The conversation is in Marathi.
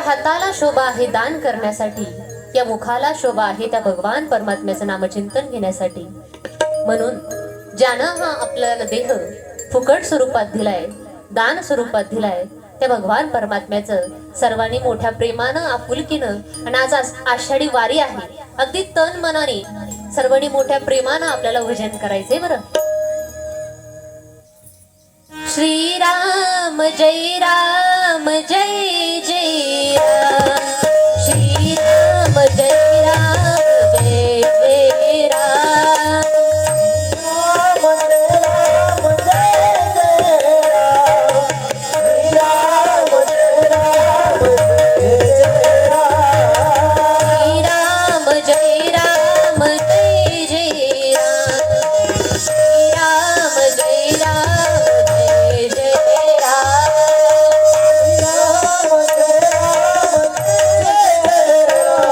या हाताला शोभा आहे दान करण्यासाठी. या मुखाला शोभा आहे त्या भगवान परमात्म्याचं नामचिंतन घेण्यासाठी. म्हणून ज्यानं हा आपल्याला देह फुकट स्वरूपात दिलाय दान स्वरूपात दिलाय त्या भगवान परमात्म्याचं सर्वांनी मोठ्या प्रेमानं आपुलकीनं आणि आज आषाढी वारी आहे अगदी तन मनाने सर्वांनी मोठ्या प्रेमानं आपल्याला भजन करायचंय बरं. श्रीराम जय राम. जय